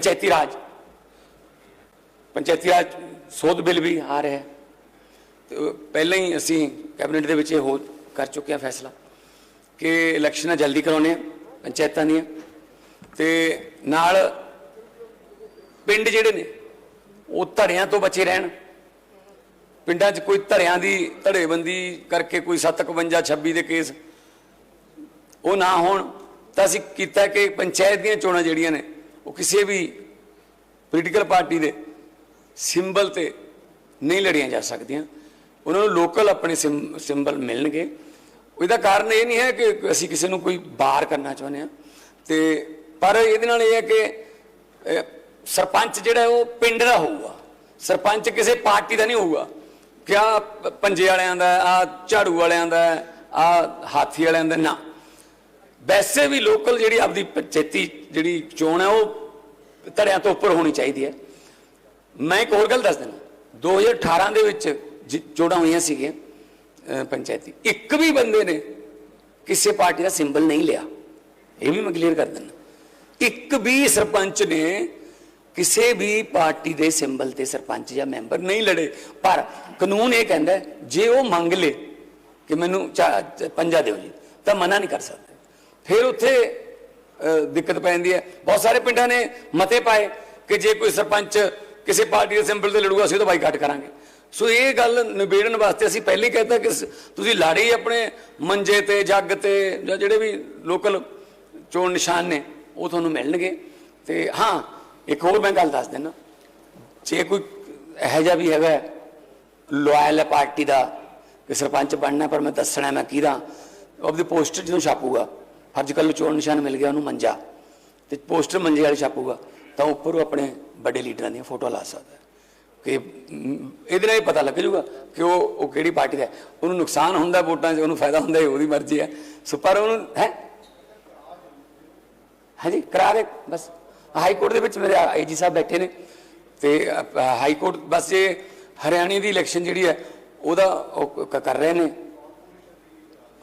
ਪੰਚਾਇਤੀ ਰਾਜ। ਪੰਚਾਇਤੀ ਰਾਜ ਸੋਧ ਬਿੱਲ ਵੀ ਆ ਰਿਹਾ ਹੈ। ਪਹਿਲਾਂ ਹੀ ਅਸੀਂ ਕੈਬਨਿਟ ਦੇ ਵਿੱਚ ਇਹ ਹੋ ਕਰ ਚੁੱਕੇ ਹਾਂ ਫੈਸਲਾ ਕਿ ਇਲੈਕਸ਼ਨਾਂ ਜਲਦੀ ਕਰਾਉਣੇ ਆ ਪੰਚਾਇਤਾਂ ਦੀਆਂ। ਤੇ ਨਾਲ ਪਿੰਡ ਜਿਹੜੇ ਨੇ, ਉਹ ਧੜਿਆਂ ਤੋਂ ਬਚੇ ਰਹਿਣ। ਪਿੰਡਾਂ 'ਚ ਕੋਈ ਧੜਿਆਂ ਦੀ ਧੜੇਬੰਦੀ ਕਰਕੇ ਕੋਈ 751 26 ਦੇ ਕੇਸ ਉਹ ਨਾ ਹੋਣ, ਤਾਂ ਅਸੀਂ ਕੀਤਾ ਕਿ ਪੰਚਾਇਤ ਦੀਆਂ ਚੋਣਾਂ ਜਿਹੜੀਆਂ ਨੇ ਉਹ ਕਿਸੇ ਵੀ ਪੋਲੀਟੀਕਲ ਪਾਰਟੀ ਦੇ ਸਿੰਬਲ ਤੇ ਨਹੀਂ ਲੜੀਆਂ ਜਾ ਸਕਦੀਆਂ। ਉਹਨਾਂ ਨੂੰ ਲੋਕਲ ਆਪਣੇ ਸਿੰਬਲ ਮਿਲਣਗੇ। ਇਹਦਾ ਕਾਰਨ ਇਹ ਨਹੀਂ ਹੈ ਕਿ ਅਸੀਂ ਕਿਸੇ ਨੂੰ ਕੋਈ ਬਾਹਰ ਕਰਨਾ ਚਾਹੁੰਦੇ ਹਾਂ। ਤੇ ਪਰ ਇਹਦੇ ਨਾਲ ਇਹ ਹੈ ਕਿ ਸਰਪੰਚ ਜਿਹੜਾ ਉਹ ਪਿੰਡ ਦਾ ਹੋਊਗਾ। ਸਰਪੰਚ ਕਿਸੇ ਪਾਰਟੀ ਦਾ ਨਹੀਂ ਹੋਊਗਾ। ਕਿਆ ਪੰਜੇ ਵਾਲਿਆਂ ਦਾ, ਆ ਝਾੜੂ ਵਾਲਿਆਂ ਦਾ, ਆ ਹਾਥੀ ਵਾਲਿਆਂ ਦਾ, ਨਾ। ਵੈਸੇ ਵੀ ਲੋਕਲ ਜਿਹੜੀ ਆਪਦੀ ਪੰਚਾਇਤੀ ਜਿਹੜੀ ਚੋਣ ਹੈ, ਉਹ ਧੜਿਆਂ ਤੋਂ ਉੱਪਰ ਹੋਣੀ ਚਾਹੀਦੀ ਹੈ। ਮੈਂ ਇੱਕ ਹੋਰ ਗੱਲ ਦੱਸ ਦਿੰਦਾ। 2018 ਦੇ ਵਿੱਚ ਜ- ਚੋਣਾਂ ਹੋਈਆਂ ਸੀਗੀਆਂ ਪੰਚਾਇਤੀ। ਇੱਕ ਵੀ ਬੰਦੇ ਨੇ ਕਿਸੇ ਪਾਰਟੀ ਦਾ ਸਿੰਬਲ ਨਹੀਂ ਲਿਆ। ਇਹ ਵੀ ਮੈਂ ਕਲੀਅਰ ਕਰ ਦਿੰਦਾ। ਇੱਕ ਵੀ ਸਰਪੰਚ ਨੇ ਕਿਸੇ ਵੀ ਪਾਰਟੀ ਦੇ ਸਿੰਬਲ ਤੇ ਸਰਪੰਚ ਜਾਂ ਮੈਂਬਰ ਨਹੀਂ ਲੜੇ। ਪਰ ਕਾਨੂੰਨ ਇਹ ਕਹਿੰਦਾ ਜੇ ਉਹ ਮੰਗ ਲੇ ਕਿ ਮੈਨੂੰ ਚਾ- ਪੰਜਾ ਦਿਓ ਜੀ, ਤਾਂ ਮਨਾ ਨਹੀਂ ਕਰ ਸਕਦਾ। ਫਿਰ ਉੱਥੇ ਦਿੱਕਤ ਪੈ ਜਾਂਦੀ ਹੈ। ਬਹੁਤ ਸਾਰੇ ਪਿੰਡਾਂ ਨੇ ਮਤੇ ਪਾਏ ਕਿ ਜੇ ਕੋਈ ਸਰਪੰਚ ਕਿਸੇ ਪਾਰਟੀ ਦੇ ਸਿੰਬਲ ਤੇ ਲੜੂਗਾ, ਅਸੀਂ ਤਾਂ ਬਾਈਕਾਟ ਕਰਾਂਗੇ। ਸੋ ਇਹ ਗੱਲ ਨਿਬੇੜਨ ਵਾਸਤੇ ਅਸੀਂ ਪਹਿਲੇ ਹੀ ਕਹਿਤਾ ਕਿ ਤੁਸੀਂ ਲਾੜੇ ਆਪਣੇ ਮੰਜੇ ਤੇ, ਜੱਗ ਤੇ ਜਾਂ ਜਿਹੜੇ ਵੀ ਲੋਕਲ ਚੋਣ ਨਿਸ਼ਾਨ ਨੇ, ਉਹ ਤੁਹਾਨੂੰ ਮਿਲਣਗੇ। ਤੇ ਹਾਂ, ਇੱਕ ਹੋਰ ਮੈਂ ਗੱਲ ਦੱਸ ਦਿੰਦਾ। ਜੇ ਕੋਈ ਇਹੋ ਜਿਹਾ ਵੀ ਹੈਗਾ ਲਾਇਲ ਹੈ ਪਾਰਟੀ ਦਾ, ਕਿ ਸਰਪੰਚ ਬਣਨਾ ਪਰ ਮੈਂ ਦੱਸਣਾ ਮੈਂ ਕਿਹਦਾ, ਉਹ ਆਪਦੀ ਪੋਸਟਰ ਜਦੋਂ ਛਾਪੂਗਾ। ਅੱਜ ਕੱਲ੍ਹ ਚੋਣ ਨਿਸ਼ਾਨ ਮਿਲ ਗਿਆ ਉਹਨੂੰ ਮੰਜਾ ਤੇ ਪੋਸਟਰ ਮੰਜੇ ਵਾਲੇ ਛਾਪੂਗਾ, ਤਾਂ ਉੱਪਰ ਉਹ ਆਪਣੇ ਵੱਡੇ ਲੀਡਰਾਂ ਦੀਆਂ ਫੋਟੋ ਲਾ ਸਕਦਾ ਕਿ ਇਹਦੇ ਨਾਲ ਹੀ ਪਤਾ ਲੱਗ ਜਾਊਗਾ ਕਿ ਉਹ ਉਹ ਕਿਹੜੀ ਪਾਰਟੀ ਦਾ ਉਹਨੂੰ ਨੁਕਸਾਨ ਹੁੰਦਾ ਵੋਟਾਂ 'ਚ, ਉਹਨੂੰ ਫਾਇਦਾ ਹੁੰਦਾ ਉਹਦੀ ਮਰਜ਼ੀ ਹੈ। ਸੋ ਪਰ ਉਹਨੂੰ, ਹੈ? ਹਾਂਜੀ, ਕਰਾ ਦੇ, ਬਸ। ਹਾਈ ਕੋਰਟ ਦੇ ਵਿੱਚ ਮੇਰੇ ਆਈਜੀ ਸਾਹਿਬ ਬੈਠੇ ਨੇ ਤੇ ਹਾਈ ਕੋਰਟ, ਬਸ ਇਹ ਹਰਿਆਣੇ ਦੀ ਇਲੈਕਸ਼ਨ ਜਿਹੜੀ ਹੈ, ਉਹਦਾ ਉਹ ਕਰ ਰਹੇ ਨੇ।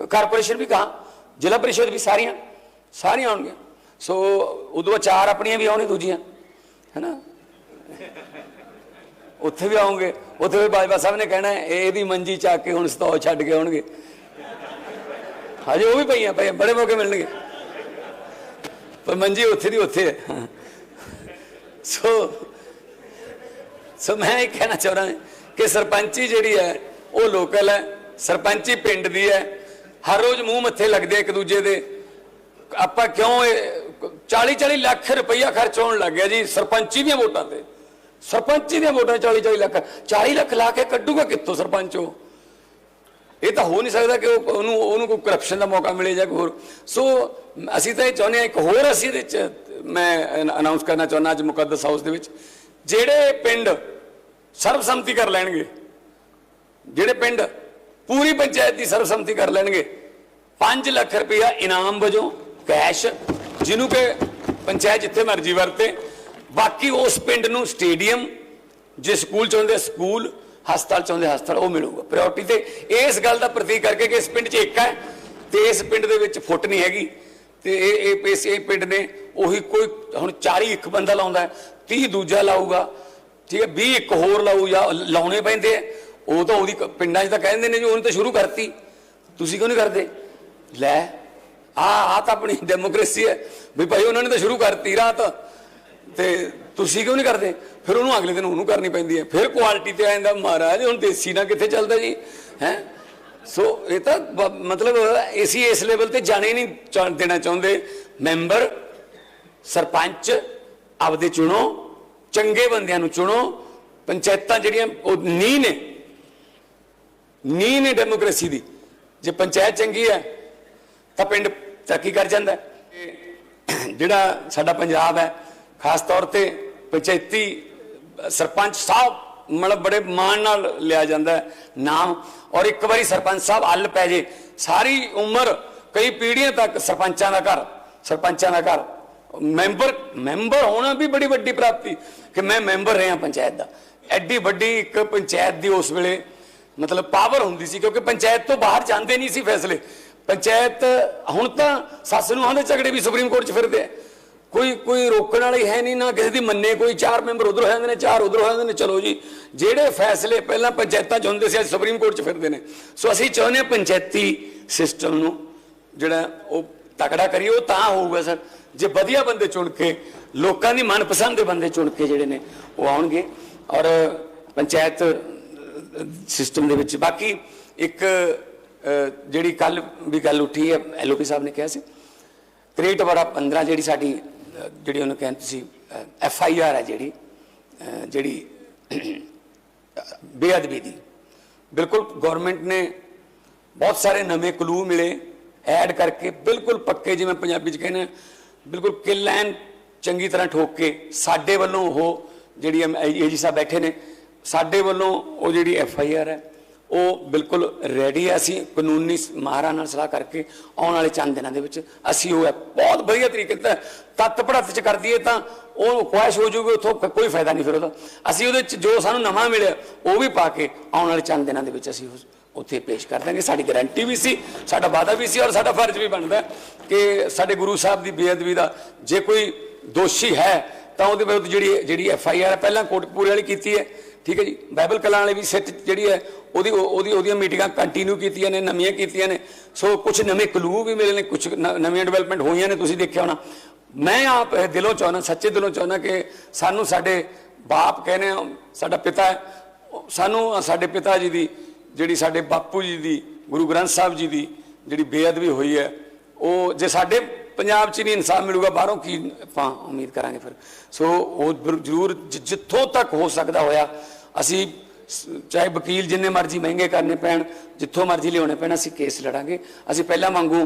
ਕਾਰਪੋਰੇਸ਼ਨ ਵੀ ਕਹਾ। ਜ਼ਿਲ੍ਹਾ ਪਰਿਸ਼ਦ ਵੀ ਸਾਰੀਆਂ ਸਾਰੀਆਂ ਆਉਣਗੀਆਂ। ਸੋ ਉਦੋਂ ਚਾਰ ਆਪਣੀਆਂ ਵੀ ਆਉਣੀ ਦੂਜੀਆਂ। ਹੈਨਾ? ਉੱਥੇ ਵੀ ਆਉਂਗੇ। ਉੱਥੇ ਵੀ ਬਾਜਵਾ ਸਾਹਿਬ ਨੇ ਕਹਿਣਾ ਇਹ ਇਹਦੀ ਮੰਜੀ ਚੱਕ ਕੇ ਹੁਣ ਸਤੌ ਛੱਡ ਕੇ ਆਉਣਗੇ। ਹਜੇ ਉਹ ਵੀ ਪਈਆਂ ਪਈਆਂ, ਬੜੇ ਮੌਕੇ ਮਿਲਣਗੇ। ਪਰ ਮੰਜੀ ਉੱਥੇ ਦੀ ਉੱਥੇ ਹੈ। ਸੋ ਸੋ ਮੈਂ ਇਹ ਕਹਿਣਾ ਚਾਹ ਰਿਹਾ ਕਿ ਸਰਪੰਚੀ ਜਿਹੜੀ ਹੈ, ਉਹ ਲੋਕਲ ਹੈ। ਸਰਪੰਚੀ ਪਿੰਡ ਦੀ ਹੈ। ਹਰ ਰੋਜ਼ ਮੂੰਹ ਮੱਥੇ ਲੱਗਦੇ ਇੱਕ ਦੂਜੇ ਦੇ। ਆਪਾਂ ਕਿਉਂ ਇਹ 40 40 ਲੱਖ ਰੁਪਈਆ ਖਰਚ ਹੋਣ ਲੱਗ ਗਿਆ ਜੀ, ਸਰਪੰਚੀ ਦੀਆਂ ਵੋਟਾਂ ਤੇ। ਸਰਪੰਚੀ ਦੀਆਂ ਵੋਟਾਂ 40 40 ਲੱਖ। 40 ਲੱਖ ਲਾ ਕੇ ਕੱਢੂਗਾ ਕਿੱਥੋਂ ਸਰਪੰਚ ਉਹ? ਇਹ ਤਾਂ ਹੋ ਨਹੀਂ ਸਕਦਾ ਕਿ ਉਹਨੂੰ ਉਹਨੂੰ ਕੋਈ ਕਰਪਸ਼ਨ ਦਾ ਮੌਕਾ ਮਿਲੇ ਜਾਂ ਕੋਈ ਹੋਰ। ਸੋ ਅਸੀਂ ਤਾਂ ਇਹ ਚਾਹੁੰਦੇ ਹਾਂ, ਇੱਕ ਹੋਰ ਅਸੀਂ ਇਹਦੇ ਵਿੱਚ ਮੈਂ ਅਨਾਉਂਸ ਕਰਨਾ ਚਾਹੁੰਦਾ ਅੱਜ ਮੁਕੱਦਸ ਹਾਊਸ ਦੇ ਵਿੱਚ। ਜਿਹੜੇ ਪਿੰਡ ਸਰਬਸੰਮਤੀ ਕਰ ਲੈਣਗੇ, ਜਿਹੜੇ ਪਿੰਡ ਪੂਰੀ ਪੰਚਾਇਤ ਦੀ ਸਰਬਸੰਮਤੀ ਕਰ ਲੈਣਗੇ। 5 ਲੱਖ ਰੁਪਇਆ ਇਨਾਮ ਵਜੋਂ ਕੈਸ਼, ਜਿਹਨੂੰ ਕਿ ਪੰਚਾਇਤ ਜਿੱਥੇ ਮਰਜ਼ੀ ਵਰਤੇ। ਬਾਕੀ ਉਸ ਪਿੰਡ ਨੂੰ ਸਟੇਡੀਅਮ, ਜੇ ਸਕੂਲ ਚਾਹੁੰਦੇ ਸਕੂਲ, ਹਸਪਤਾਲ ਚਾਹੁੰਦੇ ਹਸਪਤਾਲ, ਉਹ ਮਿਲੂਗਾ। ਪ੍ਰਾਇੋਰਟੀ ਤੇ ਇਸ ਗੱਲ ਦਾ ਪ੍ਰਤੀਕ ਕਰਕੇ ਕਿ ਇਸ ਪਿੰਡ 'ਚ ਇੱਕ ਹੈ ਤੇ ਇਸ ਪਿੰਡ ਦੇ ਵਿੱਚ ਫੁੱਟ ਨਹੀਂ ਹੈਗੀ। ਤੇ ਇਹ ਇਹ ਇਸ ਪਿੰਡ ਨੇ ਉਹੀ ਕੋਈ ਹੁਣ 40 ਇੱਕ ਬੰਦਾ ਲਾਉਂਦਾ ਹੈ 30 ਦੂਜਾ ਲਾਊਗਾ, ਠੀਕ ਹੈ 20 ਇੱਕ ਹੋਰ ਲਾਊ ਜਾਂ ਲਾਉਣੇ ਪੈਂਦੇ ਆ ਉਹ ਤਾਂ ਉਹਦੀ ਕ- ਪਿੰਡਾਂ 'ਚ ਤਾਂ ਕਹਿੰਦੇ ਨੇ ਜੀ, ਉਹਨੇ ਤਾਂ ਸ਼ੁਰੂ ਕਰਤੀ। ਤੁਸੀਂ ਕਿਉਂ ਨਹੀਂ ਕਰਦੇ? ਲੈ ਆ ਆ ਤਾਂ ਆਪਣੀ ਡੈਮੋਕ੍ਰੇਸੀ ਹੈ। ਵੀ ਭਾਈ ਉਹਨਾਂ ਨੇ ਤਾਂ ਸ਼ੁਰੂ ਕਰਤੀ ਰਾਤ। ਤੇ ਤੁਸੀਂ ਕਿਉਂ ਨਹੀਂ ਕਰਦੇ? ਫਿਰ ਉਹਨੂੰ ਅਗਲੇ ਦਿਨ ਉਹਨੂੰ ਕਰਨੀ ਪੈਂਦੀ ਹੈ। ਫਿਰ ਕੁਆਲਿਟੀ ਤੇ ਆ ਜਾਂਦਾ, ਮਹਾਰਾਜ, ਹੁਣ ਦੇਸੀ ਨਾ ਕਿੱਥੇ ਚੱਲਦਾ ਜੀ? ਹੈ? ਸੋ ਇਹ ਤਾਂ ਮਤਲਬ ਅਸੀਂ ਇਸ ਲੈਵਲ ਤੇ ਜਾਣੇ ਨਹੀਂ ਦੇਣਾ ਚਾਹੁੰਦੇ। ਮੈਂਬਰ, ਸਰਪੰਚ, ਆਪਦੇ ਚੁਣੋ। ਚੰਗੇ ਬੰਦਿਆਂ ਨੂੰ ਚੁਣੋ। ਪੰਚਾਇਤਾਂ ਜਿਹੜੀਆਂ ਉਹ ਨੀਂਹ ਨੇ ਨੀਂਹ ਨੇ ਡੈਮੋਕ੍ਰੇਸੀ ਦੀ। ਜੇ ਪੰਚਾਇਤ ਚੰਗੀ ਹੈ, ਤਾਂ ਪਿੰਡ ਤਰੱਕੀ ਕਰ ਜਾਂਦਾ ਜਿਹੜਾ ਸਾਡਾ ਪੰਜਾਬ ਹੈ, ਖਾਸ ਤੌਰ ਤੇ ਪੰਚਾਇਤੀ ਸਰਪੰਚ ਸਾਹਿਬ, ਮਤਲਬ ਬੜੇ ਮਾਣ ਨਾਲ ਲਿਆ ਜਾਂਦਾ ਨਾਮ। ਔਰ ਇੱਕ ਵਾਰੀ ਸਰਪੰਚ ਸਾਹਿਬ ਹੱਲ ਪੈ ਜੇ, ਸਾਰੀ ਉਮਰ ਕਈ ਪੀੜ੍ਹੀਆਂ ਤੱਕ ਸਰਪੰਚਾਂ ਦਾ ਘਰ, ਸਰਪੰਚਾਂ ਦਾ ਘਰ। ਮੈਂਬਰ ਮੈਂਬਰ ਹੋਣਾ ਵੀ ਬੜੀ ਵੱਡੀ ਪ੍ਰਾਪਤੀ ਕਿ ਮੈਂ ਮੈਂਬਰ ਰਿਹਾ ਪੰਚਾਇਤ ਦਾ। ਐਡੀ ਵੱਡੀ ਇੱਕ ਪੰਚਾਇਤ ਦੀ ਉਸ ਵੇਲੇ ਮਤਲਬ ਪਾਵਰ ਹੁੰਦੀ ਸੀ, ਕਿਉਂਕਿ ਪੰਚਾਇਤ ਤੋਂ ਬਾਹਰ ਜਾਂਦੇ ਨਹੀਂ ਸੀ ਫੈਸਲੇ। ਪੰਚਾਇਤ, ਹੁਣ ਤਾਂ ਸੱਸ ਨੂੰ ਆਂਦੇ ਝਗੜੇ ਵੀ ਸੁਪਰੀਮ ਕੋਰਟ 'ਚ ਫਿਰਦੇ ਆ। ਕੋਈ ਕੋਈ ਰੋਕਣ ਵਾਲੀ ਹੈ ਨਹੀਂ ਨਾ ਕਿਸੇ ਦੀ ਮੰਨੇ, ਕੋਈ ਚਾਰ ਮੈਂਬਰ ਉਧਰ ਹੋ ਜਾਂਦੇ ਨੇ, ਚਾਰ ਉਧਰ ਹੋ ਜਾਂਦੇ ਨੇ, ਚਲੋ ਜੀ। ਜਿਹੜੇ ਫੈਸਲੇ ਪਹਿਲਾਂ ਪੰਚਾਇਤਾਂ 'ਚ ਹੁੰਦੇ ਸੀ, ਅੱਜ ਸੁਪਰੀਮ ਕੋਰਟ 'ਚ ਫਿਰਦੇ ਨੇ। ਸੋ ਅਸੀਂ ਚਾਹੁੰਦੇ ਹਾਂ ਪੰਚਾਇਤੀ ਸਿਸਟਮ ਨੂੰ ਜਿਹੜਾ ਉਹ ਤਕੜਾ ਕਰੀਏ, ਉਹ ਤਾਂ ਹੋਊਗਾ ਸਰ। ਜੇ ਵਧੀਆ ਬੰਦੇ ਚੁਣ ਕੇ, ਲੋਕਾਂ ਦੀ ਮਨਪਸੰਦ ਦੇ ਬੰਦੇ ਚੁਣ ਕੇ ਜਿਹੜੇ ਨੇ, ਉਹ ਆਉਣਗੇ। ਔਰ ਪੰਚਾਇਤ ਸਿਸਟਮ ਦੇ ਵਿੱਚ। ਬਾਕੀ ਇੱਕ ਜਿਹੜੀ ਕੱਲ ਵੀ ਗੱਲ ਉੱਠੀ ਹੈ ਐਲਓਪੀ ਸਾਹਿਬ ਨੇ ਕਿਹਾ ਸੀ ਕ੍ਰੀਏਟ ਬੜਾ 15 ਜਿਹੜੀ ਸਾਡੀ ਜਿਹੜੀ ਉਹਨੂੰ ਕਹਿੰਦੇ ਸੀ ਐਫ ਆਈ ਆਰ ਹੈ ਜਿਹੜੀ ਜਿਹੜੀ ਬੇਅਦਬੀ ਦੀ। ਬਿਲਕੁਲ ਗਵਰਨਮੈਂਟ ਨੇ ਬਹੁਤ ਸਾਰੇ ਨਵੇਂ ਕਲੂ ਮਿਲੇ ਐਡ ਕਰਕੇ ਬਿਲਕੁਲ ਪੱਕੇ ਜਿਵੇਂ ਪੰਜਾਬੀ ਚ ਕਹਿੰਦੇ ਆ, ਬਿਲਕੁਲ ਕਿਲ ਐਨ ਚੰਗੀ ਤਰ੍ਹਾਂ ਠੋਕ ਕੇ ਸਾਡੇ ਵੱਲੋਂ ਉਹ ਜਿਹੜੀ ਏਜੀ ਸਾਹਿਬ ਬੈਠੇ ਨੇ ਸਾਡੇ ਵੱਲੋਂ ਉਹ ਜਿਹੜੀ ਐਫ ਆਈ ਆਰ ਹੈ, ਉਹ ਬਿਲਕੁਲ ਰੈਡੀ ਹੈ। ਅਸੀਂ ਕਾਨੂੰਨੀ ਮਾਹਰਾਂ ਨਾਲ ਸਲਾਹ ਕਰਕੇ ਆਉਣ ਵਾਲੇ ਚੰਦ ਦਿਨਾਂ ਦੇ ਵਿੱਚ ਅਸੀਂ ਉਹ ਹੈ ਬਹੁਤ ਵਧੀਆ ਤਰੀਕੇ ਤੇ ਤੱਤ ਪੜਤ ਚ ਕਰ ਦਈਏ ਤਾਂ ਉਹ ਖੁਆਇਸ਼ ਹੋ ਜਾਊਗੀ, ਉਥੋਂ ਕੋਈ ਫਾਇਦਾ ਨਹੀਂ ਫਿਰ ਉਹਦਾ। ਅਸੀਂ ਉਹਦੇ ਚ ਜੋ ਸਾਨੂੰ ਨਵਾਂ ਮਿਲਿਆ, ਉਹ ਵੀ ਪਾ ਕੇ ਆਉਣ ਵਾਲੇ ਚੰਦ ਦਿਨਾਂ ਦੇ ਵਿੱਚ ਅਸੀਂ ਉਸ ਉੱਥੇ ਪੇਸ਼ ਕਰ ਦਾਂਗੇ। ਸਾਡੀ ਗਾਰੰਟੀ ਵੀ ਸੀ, ਸਾਡਾ ਵਾਅਦਾ ਵੀ ਸੀ ਔਰ ਸਾਡਾ ਫਰਜ਼ ਵੀ ਬਣਦਾ ਕਿ ਸਾਡੇ ਗੁਰੂ ਸਾਹਿਬ ਦੀ ਬੇਅਦਬੀ ਦਾ ਜੇ ਕੋਈ ਦੋਸ਼ੀ ਹੈ, ਤਾਂ ਉਹਦੇ ਵਿਰੁੱਧ ਜਿਹੜੀ ਜਿਹੜੀ ਐਫ ਆਈ ਆਰ ਪਹਿਲਾਂ ਕੋਟਕਪੂਰੇ ਵਾਲੀ ਕੀਤੀ ਹੈ। ਠੀਕ ਹੈ ਜੀ? ਬਾਈਬਲ ਕਲਾਂ ਵਾਲੇ ਵੀ ਸਿੱਟ ਜਿਹੜੀ ਹੈ, ਉਹਦੀ ਉਹਦੀ ਉਹਦੀਆਂ ਮੀਟਿੰਗਾਂ ਕੰਟੀਨਿਊ ਕੀਤੀਆਂ ਨੇ, ਨਵੀਆਂ ਕੀਤੀਆਂ ਨੇ। ਸੋ ਕੁਝ ਨਵੇਂ ਕਲੂ ਵੀ ਮਿਲੇ ਨੇ ਕੁਝ ਨਵੀਆਂ ਡਿਵੈਲਪਮੈਂਟ ਹੋਈਆਂ ਨੇ, ਤੁਸੀਂ ਦੇਖਿਆ ਹੋਣਾ। ਮੈਂ ਆਪ ਦਿਲੋਂ ਚਾਹੁੰਦਾ, ਸੱਚੇ ਦਿਲੋਂ ਚਾਹੁੰਦਾ ਕਿ ਸਾਨੂੰ ਸਾਡੇ ਬਾਪ ਕਹਿੰਦੇ ਆ, ਸਾਡਾ ਪਿਤਾ ਸਾਨੂੰ ਸਾਡੇ ਪਿਤਾ ਜੀ ਦੀ ਜਿਹੜੀ ਸਾਡੇ ਬਾਪੂ ਜੀ ਦੀ, ਗੁਰੂ ਗ੍ਰੰਥ ਸਾਹਿਬ ਜੀ ਦੀ ਜਿਹੜੀ ਬੇਅਦਬੀ ਹੋਈ ਹੈ, ਉਹ ਜੇ ਸਾਡੇ ਪੰਜਾਬ 'ਚ ਨਹੀਂ ਇਨਸਾਫ ਮਿਲੂਗਾ, ਬਾਹਰੋਂ ਕੀ ਆਪਾਂ ਉਮੀਦ ਕਰਾਂਗੇ ਫਿਰ? ਸੋ ਉਹ ਜ਼ਰੂਰ- ਜ਼ਰੂਰ ਜਿੱਥੋਂ ਤੱਕ ਹੋ ਸਕਦਾ ਹੋਇਆ ਅਸੀਂ ਚਾਹੇ ਵਕੀਲ ਜਿੰਨੇ ਮਰਜ਼ੀ ਮਹਿੰਗੇ ਕਰਨੇ ਪੈਣ, ਜਿੱਥੋਂ ਮਰਜ਼ੀ ਲਿਆਉਣੇ ਪੈਣ, ਅਸੀਂ ਕੇਸ ਲੜਾਂਗੇ। ਅਸੀਂ ਪਹਿਲਾਂ ਵਾਂਗੂ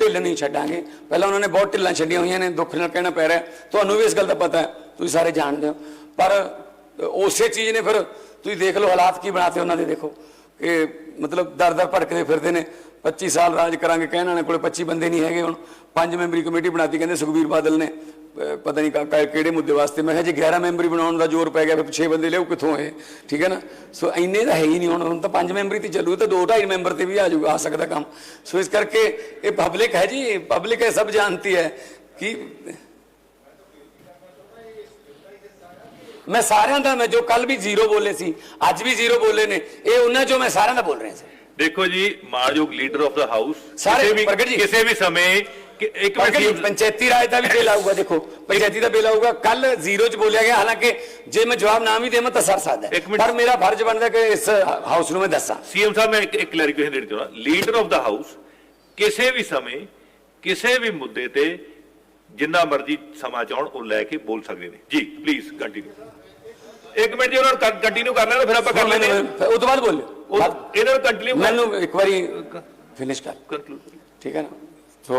ਢਿੱਲ ਨਹੀਂ ਛੱਡਾਂਗੇ। ਪਹਿਲਾਂ ਉਹਨਾਂ ਨੇ ਬਹੁਤ ਢਿੱਲਾਂ ਛੱਡੀਆਂ ਹੋਈਆਂ ਨੇ, ਦੁੱਖ ਨਾਲ ਕਹਿਣਾ ਪੈ ਰਿਹਾ ਤੁਹਾਨੂੰ ਵੀ ਇਸ ਗੱਲ ਦਾ ਪਤਾ ਹੈ, ਤੁਸੀਂ ਸਾਰੇ ਜਾਣਦੇ ਹੋ। ਪਰ ਉਸੇ ਚੀਜ਼ ਨੇ ਫਿਰ ਤੁਸੀਂ ਦੇਖ ਲਓ ਹਾਲਾਤ ਕੀ ਬਣਾਤੇ ਉਹਨਾਂ ਦੇ, ਦੇਖੋ। ਕਿ ਮਤਲਬ ਦਰ ਦਰ ਭੜਕਦੇ ਫਿਰਦੇ ਨੇ। 25 ਸਾਲ ਰਾਜ ਕਰਾਂਗੇ, ਕਹਿਣ ਵਾਲੇ ਕੋਲੇ 25 ਬੰਦੇ ਨਹੀਂ ਹੈਗੇ ਹੁਣ। ਪੰਜ ਮੈਂਬਰੀ ਕਮੇਟੀ ਬਣਾਤੀ, ਕਹਿੰਦੇ ਸੁਖਬੀਰ ਬਾਦਲ ਨੇ। ਪਤਾ ਨਹੀਂ ਕਾ- ਕਿਹੜੇ ਮੁੱਦੇ ਵਾਸਤੇ। ਮੈਂ ਕਿਹਾ ਜੀ 11 ਮੈਂਬਰੀ ਬਣਾਉਣ ਦਾ ਜ਼ੋਰ ਪੈ ਗਿਆ ਫਿਰ 6 ਬੰਦੇ ਲਿਆਓ ਕਿੱਥੋਂ ਇਹ? ਠੀਕ ਹੈ ਨਾ? ਸੋ ਇੰਨੇ ਤਾਂ ਹੈ ਹੀ ਨਹੀਂ ਹੁਣ। ਹੁਣ ਤਾਂ ਪੰਜ ਮੈਂਬਰੀ ਤੇ ਚੱਲੂ ਤਾਂ 2 2.5 ਮੈਂਬਰ ਤੇ ਵੀ ਆ ਜਾਊਗਾ ਆ ਸਕਦਾ ਕੰਮ। ਸੋ ਇਸ ਕਰਕੇ ਇਹ ਪਬਲਿਕ ਹੈ ਜੀ ਪਬਲਿਕ ਹੈ ਸਭ ਜਾਣਤੀ ਹੈ ਕਿ ਮੈਂ ਸਾਰਿਆਂ ਦਾ ਮੈਂ ਜੋ ਕੱਲ ਵੀ ਜ਼ੀਰੋ ਬੋਲੇ ਸੀ ਅੱਜ ਵੀ ਜ਼ੀਰੋ ਬੋਲੇ ਨੇ ਇਹ ਉਹਨਾਂ ਚੋਂ ਮੈਂ ਸਾਰਿਆਂ ਦਾ ਬੋਲ ਰਿਹਾ ਸੀ। ਦੇਖੋ ਜੀ ਮਾਨਯੋਗ ਲੀਡਰ ਆਫ ਦਾ ਹਾਊਸ ਸਾਰੇ ਕਿਸੇ ਵੀ ਪ੍ਰਗਟ ਜੀ। ਕਿਸੇ ਵੀ ਸਮੇਂ ਇੱਕ ਮਿੰਟ ਪੰਚਾਇਤੀ ਰਾਜ ਦਾ ਵੀ ਬਿੱਲ ਆਊਗਾ ਦੇਖੋ। ਪੰਚਾਇਤੀ ਦਾ ਬਿੱਲ ਆਊਗਾ। ਕੱਲ ਜ਼ੀਰੋ ਚ ਬੋਲਿਆ ਗਿਆ ਹਾਲਾਂਕਿ ਜੇ ਮੈਂ ਜਵਾਬ ਨਾ ਵੀ ਦੇਵਾਂ ਤਾਂ ਸਰ ਸਕਦਾ। ਪਰ ਮੇਰਾ ਫਰਜ਼ ਬਣਦਾ ਕਿ ਇਸ ਹਾਊਸ ਨੂੰ ਮੈਂ ਦੱਸਾਂ। ਸੀਐਮ ਸਾਹਿਬ ਮੈਂ ਇੱਕ ਕਲੈਰੀਫਿਕੇਸ਼ਨ ਦੇਣਾ ਚਾਹੁੰਦਾ ਲੀਡਰ ਆਫ ਦਾ ਹਾਊਸ ਕਿਸੇ ਵੀ ਸਮੇਂ ਕਿਸੇ ਵੀ ਮੁੱਦੇ ਤੇ ਜਿੰਨਾ ਮਰਜ਼ੀ ਸਮਾਂ ਚਾਹਣ ਉਹ ਲੈ ਕੇ ਬੋਲ ਸਕਦੇ ਨੇ। ਜੀ ਪਲੀਜ਼ ਕੰਟੀਨਿਊ ਇੱਕ ਮਿੰਟ ਜੀ ਉਹਨਾਂ ਨੂੰ ਕੰਟੀਨਿਊ ਕਰ ਲੈਣਾ ਫਿਰ ਆਪਾਂ ਕਰ ਲੈਂਦੇ ਉਹ ਤੋਂ ਬਾਅਦ ਬੋਲਿਓ। ਇਹਨਾਂ ਨੂੰ ਕੰਟੀਨਿਊ ਮੈਨੂੰ ਇੱਕ ਵਾਰੀ ਫਿਨਿਸ਼ ਕਰ। ਠੀਕ ਹੈ ਨਾ? ਸੋ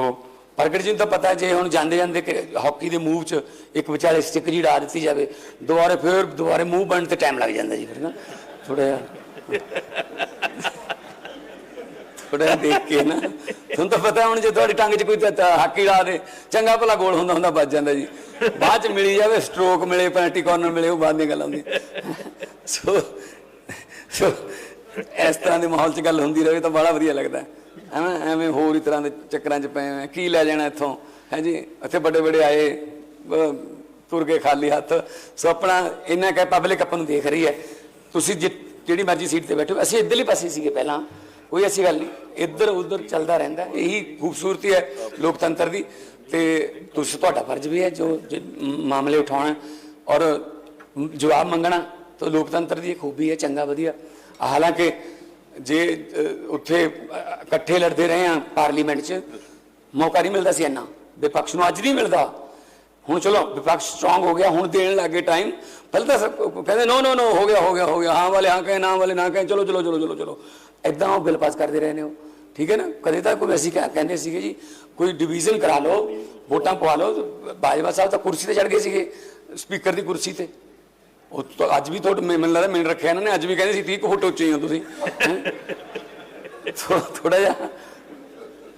ਪ੍ਰਗਟ ਜੀ, ਨੂੰ ਤਾਂ ਪਤਾ ਜੇ ਹੁਣ ਜਾਂਦੇ ਜਾਂਦੇ ਹਾਕੀ ਦੇ ਮੂਵ 'ਚ ਇੱਕ ਵਿਚਾਲੇ ਸਟਿਕ ਜੀ ਡਾ ਦਿੱਤੀ ਜਾਵੇ, ਦੁਬਾਰੇ ਫਿਰ ਦੁਬਾਰੇ ਮੂਵ ਬਣਨ ਤੇ ਟਾਈਮ ਲੱਗ ਜਾਂਦਾ ਜੀ ਫਿਰ ਨਾ। ਥੋੜਾ ਥੋੜਾ ਦੇਖ ਕੇ ਨਾ। ਤੁਹਾਨੂੰ ਤਾਂ ਪਤਾ ਹੁਣ ਜੇ ਤੁਹਾਡੀ ਟੰਗ 'ਚ ਕੋਈ ਹਾਕੀ ਡਾ ਦੇ, ਚੰਗਾ ਭਲਾ ਗੋਲ ਹੁੰਦਾ ਹੁੰਦਾ ਵੱਜ ਜਾਂਦਾ ਜੀ। ਬਾਅਦ 'ਚ ਮਿਲੀ ਜਾਵੇ ਸਟ੍ਰੋਕ ਮਿਲੇ ਪੈਂਟੀ ਕਾਰਨਰ ਮਿਲੇ, ਉਹ ਬਾਅਦ ਦੀਆਂ ਗੱਲਾਂ ਹੁੰਦੀਆਂ। ਸੋ ਸੋ, ਇਸ ਤਰ੍ਹਾਂ ਦੇ ਮਾਹੌਲ 'ਚ ਗੱਲ ਹੁੰਦੀ ਰਹੇ ਤਾਂ ਬੜਾ ਵਧੀਆ ਲੱਗਦਾ। ਐਵੇਂ ਐਵੇਂ ਹੋਰ ਹੀ ਤਰ੍ਹਾਂ ਦੇ ਚੱਕਰਾਂ 'ਚ ਪਏ ਹੋਏ ਕੀ ਲੈ ਜਾਣਾ ਇੱਥੋਂ? ਹੈ ਜੀ, ਇੱਥੇ ਵੱਡੇ ਵੱਡੇ ਆਏ ਤੁਰ ਕੇ ਖਾਲੀ ਹੱਥ। ਸੋ ਆਪਣਾ ਇੰਨਾ ਕਹਿ ਪਬਲਿਕ ਆਪਾਂ ਨੂੰ ਦੇਖ ਰਹੀ ਹੈ। ਤੁਸੀਂ ਜਿ- ਜਿਹੜੀ ਮਰਜ਼ੀ ਸੀਟ ਤੇ ਬੈਠੋ। ਅਸੀਂ ਇੱਧਰਲੇ ਪਾਸੇ ਸੀਗੇ ਪਹਿਲਾਂ। ਕੋਈ ਐਸੀ ਗੱਲ ਨਹੀਂ। ਇੱਧਰ ਉੱਧਰ ਚੱਲਦਾ ਰਹਿੰਦਾ। ਇਹੀ ਖੂਬਸੂਰਤੀ ਹੈ ਲੋਕਤੰਤਰ ਦੀ। ਤੇ ਤੁਸੀਂ, ਤੁਹਾਡਾ ਫਰਜ਼ ਵੀ ਹੈ ਜੋ ਜੋ ਮਾਮਲੇ ਉਠਾਉਣਾ। ਔਰ ਜਵਾਬ ਮੰਗਣਾ ਤਾਂ ਲੋਕਤੰਤਰ ਦੀ ਖੂਬੀ ਹੈ। ਚੰਗਾ, ਵਧੀਆ। ਹਾਲਾਂਕਿ ਜੇ ਉੱਥੇ ਇਕੱਠੇ ਲੜਦੇ ਰਹੇ ਆ ਪਾਰਲੀਮੈਂਟ 'ਚ, ਮੌਕਾ ਨਹੀਂ ਮਿਲਦਾ ਸੀ ਇੰਨਾ। ਵਿਪਕਸ਼ ਨੂੰ ਅੱਜ ਨਹੀਂ ਮਿਲਦਾ। ਹੁਣ ਚਲੋ, ਵਿਪਕਸ਼ ਸਟਰੋਂਗ ਹੋ ਗਿਆ, ਹੁਣ ਦੇਣ ਲੱਗੇ ਟਾਈਮ ਪਹਿਲਾਂ ਤਾਂ ਕਹਿੰਦੇ ਨੋ ਨੋ ਨੋ ਹੋ ਗਿਆ ਹੋ ਗਿਆ ਹੋ ਗਿਆ। ਹਾਂ ਵਾਲੇ, ਹਾਂ ਕਹੇ, ਨਾ ਵਾਲੇ, ਨਾ ਕਹੇ। ਚਲੋ ਚਲੋ ਚਲੋ ਚਲੋ ਚਲੋ। ਐਦਾਂ ਉਹ ਬਿੱਲ ਪਾਸ ਕਰਦੇ ਰਹੇ ਨੇ ਉਹ। ਠੀਕ ਹੈ ਨਾ? ਕਦੇ ਤਾਂ ਕੋਈ ਅਸੀਂ ਕਹਿ- ਕਹਿੰਦੇ ਸੀਗੇ ਜੀ, ਕੋਈ ਡਿਵੀਜ਼ਨ ਕਰਾ ਲਓ, ਵੋਟਾਂ ਪਵਾ ਲਓ। ਬਾਜਵਾ ਸਾਹਿਬ ਤਾਂ ਕੁਰਸੀ ਤੇ ਚੜ ਗਏ ਸੀਗੇ, ਸਪੀਕਰ ਦੀ ਕੁਰਸੀ ਤੇ। ਉਹ ਤਾਂ ਅੱਜ ਵੀ ਤੁਹਾਡੇ ਮੈਨੂੰ ਲੱਗਦਾ ਮੈਨੂੰ ਰੱਖਿਆ ਇਹਨਾਂ ਨੇ, ਅੱਜ ਵੀ ਕਹਿੰਦੇ ਸੀ 30 ਕੁ ਫੁੱਟ ਉੱਚੇ ਹੋ ਤੁਸੀਂ। ਥੋੜਾ ਜਿਹਾ,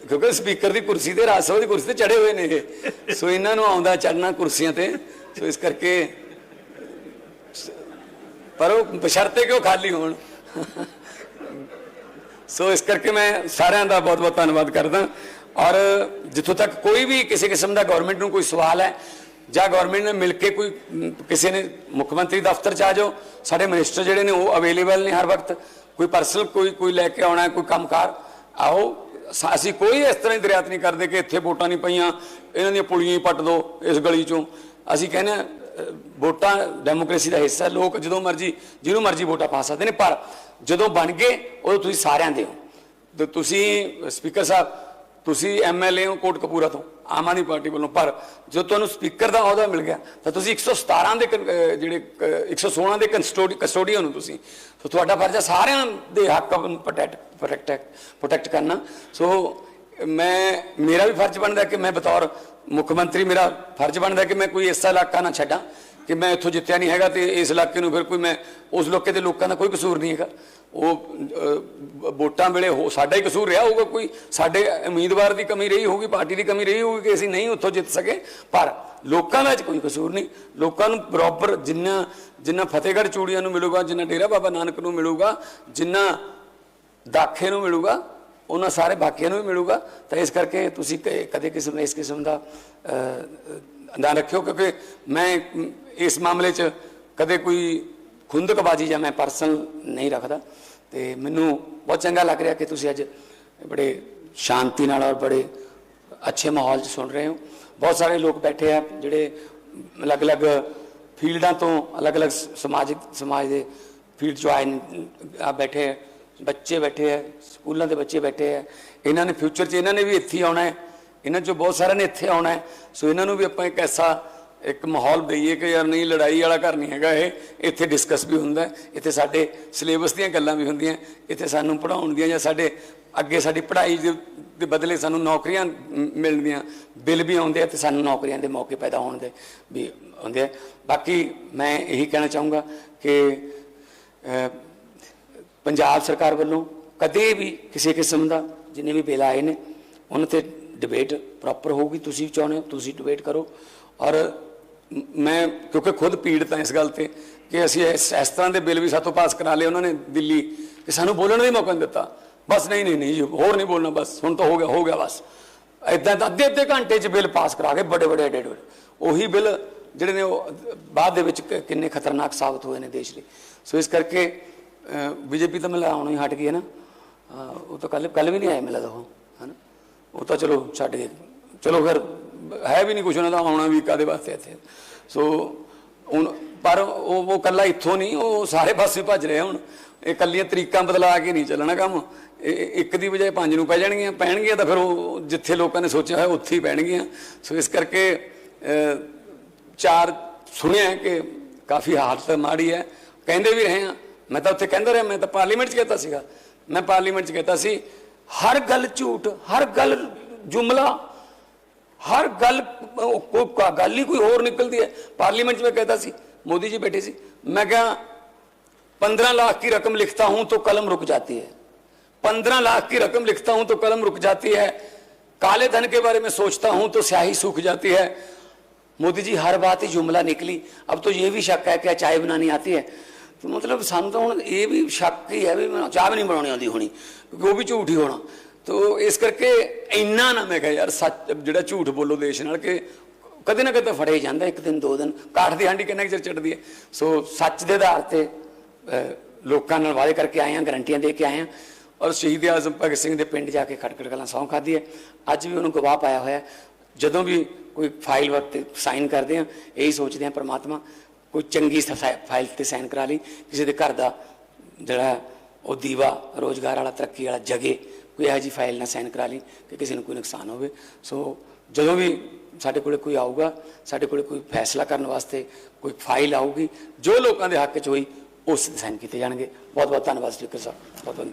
ਕਿਉਂਕਿ ਸਪੀਕਰ ਦੀ ਕੁਰਸੀ ਤੇ, ਰਾਜ ਸਭਾ ਦੀ ਕੁਰਸੀ ਤੇ ਚੜੇ ਹੋਏ ਨੇ ਇਹ। ਸੋ ਇਹਨਾਂ ਨੂੰ ਆਉਂਦਾ ਚੜਨਾ ਕੁਰਸੀਆਂ ਤੇ। ਸੋ ਇਸ ਕਰਕੇ, ਪਰ ਉਹ ਬਸ਼ਰਤੇ ਕਿਉਂ ਖਾਲੀ ਹੋਣ? ਸੋ ਇਸ ਕਰਕੇ ਮੈਂ ਸਾਰਿਆਂ ਦਾ ਬਹੁਤ ਬਹੁਤ ਧੰਨਵਾਦ ਕਰਦਾ। ਔਰ ਜਿੱਥੋਂ ਤੱਕ ਕੋਈ ਵੀ ਕਿਸੇ ਕਿਸਮ ਦਾ ਗਵਰਨਮੈਂਟ ਨੂੰ ਕੋਈ ਸਵਾਲ ਹੈ ਜਾਂ ਗਵਰਨਮੈਂਟ ਨੇ ਮਿਲ ਕੇ ਕੋਈ ਕਿਸੇ ਨੇ ਮੁੱਖ ਮੰਤਰੀ ਦਫ਼ਤਰ ਚ ਆ ਜਾਓ ਸਾਡੇ ਮਿਨਿਸਟਰ ਜਿਹੜੇ ਨੇ ਉਹ ਅਵੇਲੇਬਲ ਨੇ ਹਰ ਵਕਤ। ਕੋਈ ਪਰਸਨਲ ਕੋਈ ਕੋਈ ਲੈ ਕੇ ਆਉਣਾ ਕੋਈ ਕੰਮਕਾਰ। ਆਓ ਸ- ਅਸੀਂ ਕੋਈ ਇਸ ਤਰ੍ਹਾਂ ਦੀ ਦਰਿਆਤ ਨਹੀਂ ਕਰਦੇ ਕਿ ਇੱਥੇ ਵੋਟਾਂ ਨਹੀਂ ਪਈਆਂ ਇਹਨਾਂ ਦੀਆਂ ਪੁਲੀਆਂ ਹੀ ਪੱਟ ਦਿਓ ਇਸ ਗਲੀ ਚੋਂ। ਅਸੀਂ ਕਹਿੰਦੇ ਹਾਂ, ਵੋਟਾਂ ਡੈਮੋਕ੍ਰੇਸੀ ਦਾ ਹਿੱਸਾ ਲੋਕ ਜਦੋਂ ਮਰਜ਼ੀ ਜਿਹਨੂੰ ਮਰਜ਼ੀ ਵੋਟਾਂ ਪਾ ਸਕਦੇ ਨੇ ਪਰ ਜਦੋਂ ਬਣ ਗਏ ਉਦੋਂ ਤੁਸੀਂ ਸਾਰਿਆਂ ਦੇ ਹੋ। ਤੇ ਤੁਸੀਂ ਸਪੀਕਰ ਸਾਹਿਬ ਤੁਸੀਂ ਐਮਐਲਏ ਹੋ, ਕੋਟ ਕਪੂਰਾ ਤੋਂ, ਆਮ ਆਦਮੀ ਪਾਰਟੀ ਵੱਲੋਂ, ਪਰ ਜੋ ਤੁਹਾਨੂੰ ਸਪੀਕਰ ਦਾ ਅਹੁਦਾ ਮਿਲ ਗਿਆ, ਤਾਂ ਤੁਸੀਂ 117 ਦੇ ਕਨ- ਅਹ ਜਿਹੜੇ ਅਹ 116 ਦੇ ਕਸਟੋਡੀ ਕਸਟੋਡੀਅਨ ਹੋ ਤੁਸੀਂ ਸੋ ਤੁਹਾਡਾ ਫਰਜ਼ ਹੈ ਸਾਰਿਆਂ ਦੇ ਹੱਕ ਨੂੰ ਪ੍ਰੋਟੈਕਟ ਪ੍ਰੋਟੈਕਟ ਪ੍ਰੋਟੈਕਟ ਕਰਨਾ। ਸੋ ਮੈਂ, ਮੇਰਾ ਵੀ ਫਰਜ਼ ਬਣਦਾ ਕਿ ਮੈਂ ਬਤੌਰ ਮੁੱਖ ਮੰਤਰੀ, ਮੇਰਾ ਫਰਜ਼ ਬਣਦਾ ਕਿ ਮੈਂ ਕੋਈ ਐਸਾ ਇਲਾਕਾ ਨਾ ਛੱਡਾਂ, ਕਿ ਮੈਂ ਇੱਥੋਂ ਜਿੱਤਿਆ ਨਹੀਂ ਹੈਗਾ ਤੇ ਇਸ ਇਲਾਕੇ ਨੂੰ ਫਿਰ ਕੋਈ ਮੈਂ, ਉਸ ਇਲਾਕੇ ਦੇ ਲੋਕਾਂ ਦਾ ਕੋਈ ਕਸੂਰ ਨਹੀਂ ਹੈਗਾ। ਉਹ ਵੋਟਾਂ ਵੇਲੇ ਹੋ ਸਾਡਾ ਹੀ ਕਸੂਰ ਰਿਹਾ ਹੋਊਗਾ ਕੋਈ ਸਾਡੇ ਉਮੀਦਵਾਰ ਦੀ ਕਮੀ ਰਹੀ ਹੋਊਗੀ ਪਾਰਟੀ ਦੀ ਕਮੀ ਰਹੀ ਹੋਊਗੀ ਕਿ ਅਸੀਂ ਨਹੀਂ ਉੱਥੋਂ ਜਿੱਤ ਸਕੇ। ਪਰ ਲੋਕਾਂ ਦਾ 'ਚ ਕੋਈ ਕਸੂਰ ਨਹੀਂ। ਲੋਕਾਂ ਨੂੰ ਬਰਾਬਰ ਜਿੰਨਾ ਜਿੰਨਾ ਫਤਿਹਗੜ੍ਹ ਚੂੜੀਆਂ ਨੂੰ ਮਿਲੂਗਾ ਜਿੰਨਾ ਡੇਰਾ ਬਾਬਾ ਨਾਨਕ ਨੂੰ ਮਿਲੂਗਾ ਜਿੰਨਾ ਦਾਖੇ ਨੂੰ ਮਿਲੂਗਾ ਉਹਨਾਂ ਸਾਰੇ ਬਾਕੀਆਂ ਨੂੰ ਵੀ ਮਿਲੂਗਾ। ਤਾਂ ਇਸ ਕਰਕੇ ਤੁਸੀਂ ਕ- ਕਦੇ ਕਿਸਮ ਇਸ ਕਿਸਮ ਦਾ ਅਹ, ਨਾ ਰੱਖਿਓ ਕਿਉਂਕਿ ਮੈਂ ਇਸ ਮਾਮਲੇ 'ਚ ਕਦੇ ਕੋਈ ਖੁੰਦਕਬਾਜੀ ਜਾਂ ਮੈਂ ਪਰਸਨਲ ਨਹੀਂ ਰੱਖਦਾ। ਤੇ ਮੈਨੂੰ ਬਹੁਤ ਚੰਗਾ ਲੱਗ ਰਿਹਾ ਕਿ ਤੁਸੀਂ ਅੱਜ ਬੜੇ ਸ਼ਾਂਤੀ ਨਾਲ ਔਰ ਬੜੇ ਅੱਛੇ ਮਾਹੌਲ 'ਚ ਸੁਣ ਰਹੇ ਹੋ। ਬਹੁਤ ਸਾਰੇ ਲੋਕ ਬੈਠੇ ਆ ਜਿਹੜੇ ਅਲੱਗ-ਅਲੱਗ ਫੀਲਡਾਂ ਤੋਂ ਅਲੱਗ-ਅਲੱਗ ਸ- ਸਮਾਜਿਕ, ਸਮਾਜ ਦੇ ਫੀਲਡ 'ਚੋਂ ਆਏ ਆ ਬੈਠੇ ਆ। ਬੱਚੇ ਬੈਠੇ ਆ, ਸਕੂਲਾਂ ਦੇ ਬੱਚੇ ਬੈਠੇ ਆ। ਇਹਨਾਂ ਨੇ ਫਿਊਚਰ 'ਚ ਇਹਨਾਂ ਨੇ ਵੀ ਇੱਥੇ ਹੀ ਆਉਣਾ ਹੈ। ਇਹਨਾਂ 'ਚੋਂ ਬਹੁਤ ਸਾਰਿਆਂ ਨੇ ਇੱਥੇ ਆਉਣਾ ਹੈ। ਸੋ ਇਹਨਾਂ ਨੂੰ ਵੀ ਆਪਾਂ ਇੱਕ ਐਸਾ ਇੱਕ ਮਾਹੌਲ ਦਈਏ ਕਿ ਯਾਰ ਨਹੀਂ, ਲੜਾਈ ਵਾਲਾ ਘਰ ਨਹੀਂ ਹੈਗਾ ਇਹ। ਇੱਥੇ ਡਿਸਕਸ ਵੀ ਹੁੰਦਾ ਇੱਥੇ ਸਾਡੇ ਸਿਲੇਬਸ ਦੀਆਂ ਗੱਲਾਂ ਵੀ ਹੁੰਦੀਆਂ ਇੱਥੇ ਸਾਨੂੰ ਪੜ੍ਹਾਉਣ ਦੀਆਂ ਜਾਂ ਸਾਡੇ ਅੱਗੇ ਸਾਡੀ ਪੜ੍ਹਾਈ ਦੇ ਦੇ ਬਦਲੇ ਸਾਨੂੰ ਨੌਕਰੀਆਂ ਮ- ਮਿਲਦੀਆਂ। ਬਿੱਲ ਵੀ ਆਉਂਦੇ ਆ ਤੇ ਸਾਨੂੰ ਨੌਕਰੀਆਂ ਦੇ ਮੌਕੇ ਪੈਦਾ ਹੋਣ ਦੇ ਵੀ ਆਉਂਦੇ ਆ। ਬਾਕੀ ਮੈਂ ਇਹੀ ਕਹਿਣਾ ਚਾਹੂੰਗਾ ਕਿ ਪੰਜਾਬ ਸਰਕਾਰ ਵੱਲੋਂ ਕਦੇ ਵੀ ਕਿਸੇ ਕਿਸਮ ਦਾ ਜਿੰਨੇ ਵੀ ਬਿੱਲ ਆਏ ਨੇ, ਉਹਨਾਂ ਤੇ ਡਿਬੇਟ ਪ੍ਰੋਪਰ ਹੋਊਗੀ। ਤੁਸੀਂ ਚਾਹੁੰਦੇ ਹੋ, ਤੁਸੀਂ ਡਿਬੇਟ ਕਰੋ। ਔਰ ਮੈਂ ਕਿਉਂਕਿ ਖੁਦ ਪੀੜਤ ਹਾਂ ਇਸ ਗੱਲ ਤੇ ਕਿ ਅਸੀਂ ਇਸ ਇਸ ਤਰ੍ਹਾਂ ਦੇ ਬਿੱਲ ਵੀ ਸਾਤੋਂ ਪਾਸ ਕਰਾ ਲਏ ਉਹਨਾਂ ਨੇ ਦਿੱਲੀ ਕਿ ਸਾਨੂੰ ਬੋਲਣ ਦਾ ਹੀ ਮੌਕਾ ਨਹੀਂ ਦਿੱਤਾ। ਬਸ ਨਹੀਂ ਨਹੀਂ ਨਹੀਂ ਜੀ, ਹੋਰ ਨਹੀਂ ਬੋਲਣਾ ਬਸ ਹੁਣ ਤਾਂ ਹੋ ਗਿਆ ਹੋ ਗਿਆ ਬਸ। ਇਦਾਂ ਤਾਂ ਅੱਧੇ ਅੱਧੇ ਘੰਟੇ 'ਚ ਬਿੱਲ ਪਾਸ ਕਰਾ ਕੇ ਬੜੇ ਬੜੇ ਐਡੇ ਐਡੇ ਉਹੀ ਬਿੱਲ ਜਿਹੜੇ ਨੇ ਉਹ ਬਾਅਦ ਦੇ ਵਿੱਚ ਕਿੰਨੇ ਖਤਰਨਾਕ ਸਾਬਤ ਹੋਏ ਨੇ ਦੇਸ਼ ਲਈ। ਸੋ ਇਸ ਕਰਕੇ ਬੀਜੇਪੀ ਤਾਂ ਮਿਲਾ ਆਉਣੋਂ ਹੀ ਹਟ ਗਈ ਹੈ ਨਾ। ਉਹ ਤਾਂ ਕੱਲ ਕੱਲ ਵੀ ਨਹੀਂ ਆਏ ਮਿਲਾ ਉਹ ਹਨਾ? ਉਹ ਤਾਂ ਚਲੋ ਛੱਡ ਗਏ। ਚਲੋ ਫਿਰ ਹੈ ਵੀ ਨਹੀਂ ਕੁਛ ਉਹਨਾਂ ਦਾ ਆਉਣਾ ਵੀ ਕਾਦੇ ਵਾਸਤੇ ਇੱਥੇ। ਸੋ ਹੁਣ ਪਰ ਉਹ ਉਹ ਕੱਲਾ ਇੱਥੋਂ ਨਹੀਂ, ਉਹ ਸਾਰੇ ਪਾਸੇ ਭੱਜ ਰਿਹਾ ਹੁਣ। ਇਹ ਕੱਲੀਆਂ ਤਰੀਕਾਂ ਬਦਲਾ ਕੇ ਨਹੀਂ ਚੱਲਣਾ ਕੰਮ। ਇਹ- ਇੱਕ ਦੀ ਬਜਾਏ ਪੰਜ ਨੂੰ ਪੈ ਜਾਣਗੀਆਂ, ਪੈਣਗੀਆਂ ਤਾਂ ਫਿਰ ਉਹ ਜਿੱਥੇ ਲੋਕਾਂ ਨੇ ਸੋਚਿਆ ਹੋਇਆ ਉੱਥੇ ਹੀ ਪੈਣਗੀਆਂ। ਸੋ ਇਸ ਕਰਕੇ ਚਾਰ ਸੁਣਿਆ ਕਿ ਕਾਫੀ ਹਾਲਤ ਮਾੜੀ ਹੈ। ਕਹਿੰਦੇ ਵੀ ਰਹੇ ਆ, ਮੈਂ ਤਾਂ ਉੱਥੇ ਕਹਿੰਦਾ ਰਿਹਾ, ਮੈਂ ਤਾਂ ਪਾਰਲੀਮੈਂਟ 'ਚ ਕਹਿੰਦਾ ਸੀਗਾ। ਮੈਂ ਪਾਰਲੀਮੈਂਟ 'ਚ ਕਹਿੰਦਾ ਸੀ, ਹਰ ਗੱਲ ਝੂਠ, ਹਰ ਗੱਲ ਜੁਮਲਾ हर गल ਕੋਈ ਗੱਲ ਹੀ ਕੋਈ ਹੋਰ ਨਿਕਲਦੀ ਹੈ ਪਾਰਲੀਮੈਂਟ 'ਚ कहता ਸੀ मोदी जी बैठे ਸੀ मैं क्या पंद्रह लाख की रकम लिखता हूँ तो कलम रुक जाती है। 15 लाख की रकम लिखता हूँ तो कलम रुक जाती है। काले धन के बारे में सोचता हूँ तो स्याही सूख जाती है। मोदी जी, हर बात ही जुमला निकली। अब तो ये भी शक है क्या चाय बनानी आती है। तो मतलब सानू तो हम ये भी शक ही है, भी चाय भी नहीं बनाने आती होनी, क्योंकि वो भी झूठ ही होना। ਤੋ ਇਸ ਕਰਕੇ ਇੰਨਾ ਨਾ ਮੈਂ ਕਿਹਾ ਯਾਰ ਸੱਚ, ਜਿਹੜਾ ਝੂਠ ਬੋਲੋ ਦੇਸ਼ ਨਾਲ ਕਿ ਕਦੇ ਨਾ ਕਦੇ ਫੜੇ ਜਾਂਦਾ, ਇੱਕ ਦਿਨ, ਦੋ ਦਿਨ, ਕਾਠ ਦੀ ਹਾਂਡੀ ਕਿੰਨਾ ਕੁ ਚਿਰ ਚੜਦੀ ਹੈ। ਸੋ ਸੱਚ ਦੇ ਆਧਾਰ ਤੇ ਲੋਕਾਂ ਨਾਲ ਵਾਅਦੇ ਕਰਕੇ ਆਏ ਹਾਂ, ਗਰੰਟੀਆਂ ਦੇ ਕੇ ਆਏ ਹਾਂ ਔਰ ਸ਼ਹੀਦ ਆਜ਼ਮ ਭਗਤ ਸਿੰਘ ਦੇ ਪਿੰਡ ਜਾ ਕੇ ਖਟਕੜ ਗੱਲਾਂ ਸਹੁੰ ਖਾਧੀ ਹੈ। ਅੱਜ ਵੀ ਉਹਨੂੰ ਗਵਾਹ ਪਾਇਆ ਹੋਇਆ ਜਦੋਂ ਵੀ ਕੋਈ ਫਾਈਲ ਵਕਤ ਸਾਈਨ ਕਰਦੇ ਹਾਂ, ਇਹੀ ਸੋਚਦੇ ਹਾਂ ਪ੍ਰਮਾਤਮਾ ਕੋਈ ਚੰਗੀ ਸਫਾ- ਫਾਈਲ ਤੇ ਸਾਈਨ ਕਰਾ ਲਈ, ਕਿਸੇ ਦੇ ਘਰ ਦਾ ਜਿਹੜਾ ਉਹ ਦੀਵਾ ਰੋਜ਼ਗਾਰ ਵਾਲਾ, ਤਰੱਕੀ ਵਾਲਾ ਜਗੇ ਕੋਈ ਇਹੋ ਜਿਹੀ ਫਾਈਲ ਨਾ ਸਾਈਨ ਕਰਾ ਲਈ ਕਿ ਕਿਸੇ ਨੂੰ ਕੋਈ ਨੁਕਸਾਨ ਹੋਵੇ। ਸੋ ਜਦੋਂ ਵੀ ਸਾਡੇ ਕੋਲੇ ਕੋਈ ਆਊਗਾ, ਸਾਡੇ ਕੋਲੇ ਕੋਈ ਫੈਸਲਾ ਕਰਨ ਵਾਸਤੇ ਕੋਈ ਫਾਈਲ ਆਊਗੀ, ਜੋ ਲੋਕਾਂ ਦੇ ਹੱਕ 'ਚ ਹੋਈ, ਉਸ ਸਾਈਨ ਕੀਤੇ ਜਾਣਗੇ। ਬਹੁਤ ਬਹੁਤ ਧੰਨਵਾਦ ਸਪੀਕਰ ਸਾਹਿਬ। ਬਹੁਤ ਬਹੁਤ